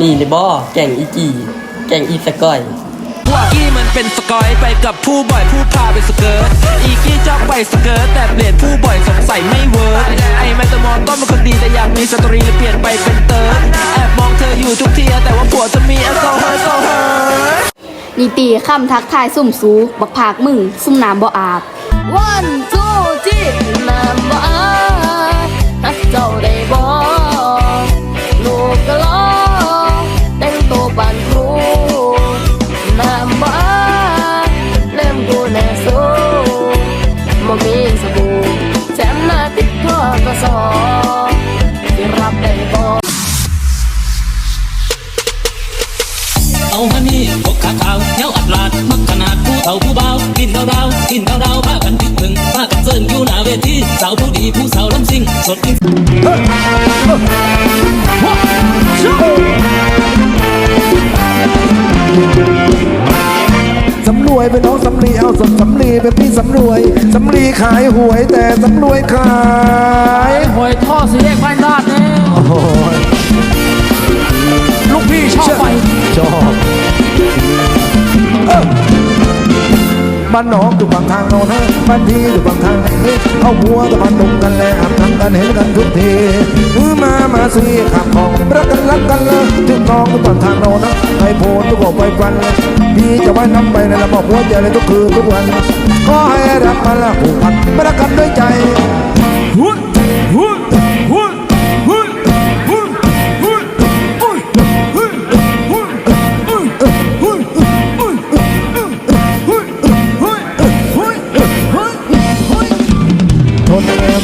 นี่เลยบ่แก่งอีจีแก่งอีสกอยพวกกี้มันเป็นสกอยไปกับผู้บ่อยผู้พาไปสเกิร์ตอีกี้ชอบไปสเกิร์ตแต่เปลี่ยนผู้บ่อยสงสัยไม่เวิร์กไอ้แมตามอนก็เป็นคนดีแต่อยากมีสตรีเลยเปลี่ยนไปเป็นเติร์ดแอบมองเธออยู่ทุกทีแต่ว่าผัวจะมีแอลกอฮอล์โซเฮอร์นี่ตีคำทักทายสุ่มสูบักผากมึงซุ่มน้ำบ่อาบ one two three น้ำบ่อาบ พกขาขาวแถวอัดลาดมักขนาดผู้เฒ่าผู้เบากินข้าวดาวกินข้าวดาวพากันคิดถึงพากันเซิร์นอยู่หน้าเวทีสาวผู้ดีผู้สาวลำซิ่งสดจริงสำรวยเป็นน้องสำลีเอาสมสำลีเป็นพี่สำรวยสำลีขายหวยแต่สำรวยขายหวยท่อสีแยกบ้านนาดเนี่ยโอ้โหลูกพี่ชอบไปชอบ บ้านน้องอยู่ฝั่งทางโน้นฮะบ้านพี่อยู่ฝั่งทางนี้เอาหัวตะพันตรงกันแลอาบน้ำกันเห็นกันทุกทีมือมามาซีขับของรักกันรักกันเลยถึงน้องอยู่ฝั่งทางโน้นนะให้โพนทุกอกไปฟันเลยพี่จะไว้น้ำไปในระบบหัวใจเลยทุกคืนทุกวันขอให้รักมันละผูกพันไม่รักกันด้วยใจ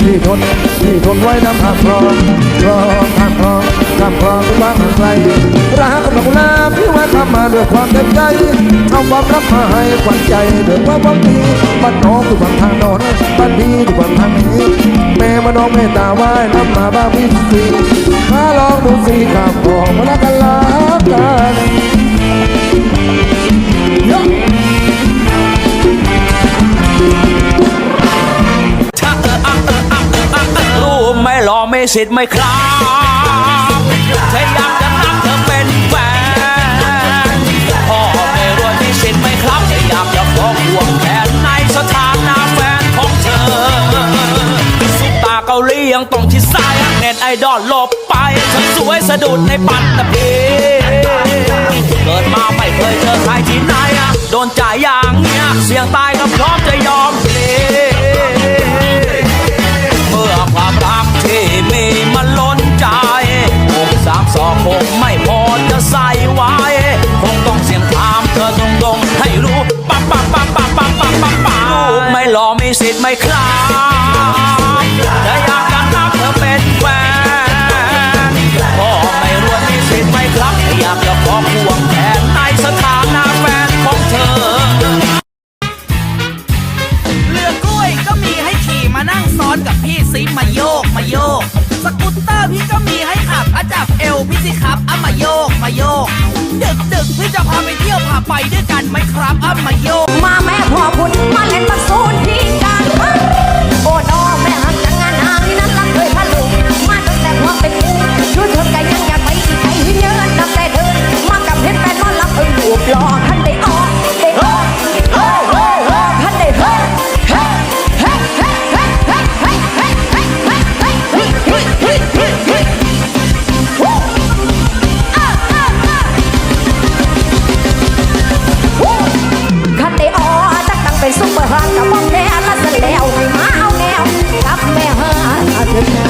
พี่ทนพี่ทนไว้น้ำหักคลองคลองข้ามคลองข้ามคลองที่บ้านหางไกลรักกับกุหลาพี่ไว้ทำมาด้วยความเต็มใจเอาความรักมาให้ขวัญใจเด้วยความหวังดีบ้านน้องอยู่ฝั่งทางโน้นบ้านพี่อยู่ฝั่งทางนี้แม่มาน้องเมตตาไหว้น้ำมาบ้างพี่สิมาลองดูสิข้ามคลองมาแล้วกันละกัน ม่หล่อไม่สิทธิ์ไม่ครับฉันอยากจะนับเธอเป็นแฟนพ่อไม่รวยมีสิทธิ์ไม่ครับฉันอยากจะฟ้องห่วงแทนในสถานะแฟนของเธอซุตาเกาหลียังต้องชิดซ้ายเน็ตไอดอลหลบไปฉันสวยสะดุดในปัตตภีเกิดมาไม่เคยเจอใครที่ไหนอะโดนจ่ายย่า ม่หล่อมีสิทธิ์ไม่คลาดแต่อยากจะนับเธอเป็นแฟนพ่อไม่รวยมีสิทธิ์ไม่ครับแต่อยากจะขอควงแทนในสถานะแฟนของเธอ เรือกล้วยก็มีให้ขี่มานั่งซ้อนกับพี่ซิมาโยกมาโยก สกูตเตอร์พี่ก็มีให้ขับอาจับเอวพี่สิครับเอามาโยกมาโยกดึกดึก พี่จะพาไปเที่ยวพาไปด้วยกันไหมครับอ้ำมาโยมาแม่พ่อคุณมาเล่นมาสูนพี่กัน กับมองแน่ละเสแล้วให้มาเอาแนวกับแม่ฮาเถิดนะ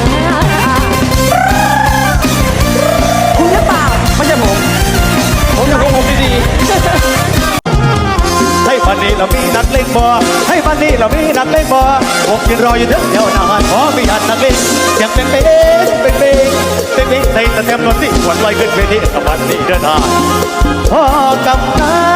คุณหรือเปล่าไม่ใช่ผม ผมจะของผมดีให้วันนี้เรามีนัดเล่นบอให้วันนี้เรามีนัดเล่นบอผมยืนรออยู่เดี๋ยวเดี๋ยวนานขอมีอันนัดเล่นเสียงเป็นเป้เป็นเป้เป็นเป้ในสเต็มนนที่หวนลอยขึ้นเวทีสวัสดีเดินทางพอกำ